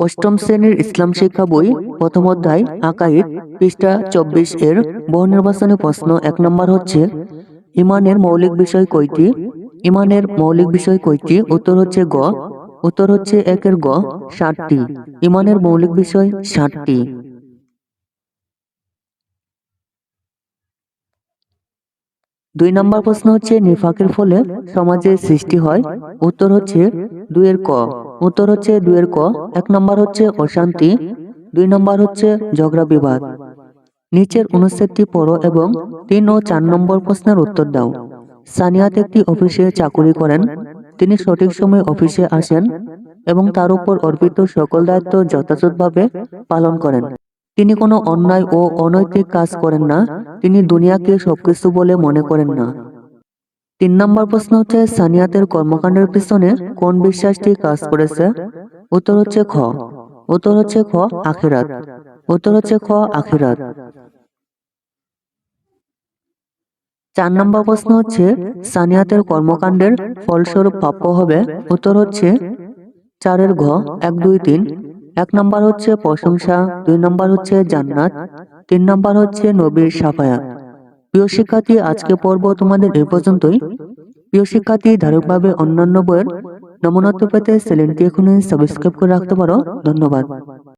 অষ্টম শ্রেণির ইসলাম শিক্ষা বই, প্রথম অধ্যায় আকাইদ পৃষ্ঠা চব্বিশ এর বহু নির্বাচনী প্রশ্ন এক নম্বর হচ্ছে, ইমানের মৌলিক বিষয় কয়টি? ইমানের মৌলিক বিষয় কয়টি? উত্তর হচ্ছে গ। উত্তর হচ্ছে একের গ, ষাটটি। ইমানের মৌলিক বিষয় ষাটটি। দুই নম্বর প্রশ্ন হচ্ছে, নিফাকের ফলে সমাজে সৃষ্টি হয়। উত্তর হচ্ছে দুইয়ের ক। উত্তর হচ্ছে দুইয়ের ক, এক নম্বর হচ্ছে অশান্তি, দুই নম্বর হচ্ছে ঝগড়া বিবাদ। নিচের অনুচ্ছেদটি পড়ো এবং তিন ও চার নম্বর প্রশ্নের উত্তর দাও। সানিয়াত একটি অফিসে চাকুরি করেন, তিনি সঠিক সময়ে অফিসে আসেন এবং তার উপর অর্পিত সকল দায়িত্ব যথাযথভাবে পালন করেন। তিনি কোনো অন্যায় ও অনৈতিক কাজ করেন না, তিনি দুনিয়াকে সবকিছু বলে মনে করেন না। তিন নম্বর প্রশ্ন হচ্ছে, সানিয়াতের কর্মকাণ্ডের পিছনে কোন বিশ্বাসটি কাজ করেছে? উত্তর হচ্ছে খ। উত্তর হচ্ছে খ, আখিরাত। উত্তর হচ্ছে খ, আখিরাত। চার নম্বর প্রশ্ন হচ্ছে, সানিয়াতের কর্মকাণ্ডের ফলস্বরূপ প্রাপ্য হবে? উত্তর হচ্ছে চারের ঘ, এক, দুই, তিন। এক নম্বর হচ্ছে প্রশংসা, দুই নম্বর হচ্ছে জান্নাত। তিন নম্বর হচ্ছে নবীর সাফায়াত। প্রিয় শিক্ষার্থী, আজকে পর্ব তোমাদের এ পর্যন্তই। প্রিয় শিক্ষার্থী ধারকভাবে অন্যান্য বইয়ের নমনত্ব পেতে চ্যানেলটি এখনই সাবস্ক্রাইব করে রাখতে পারো। ধন্যবাদ।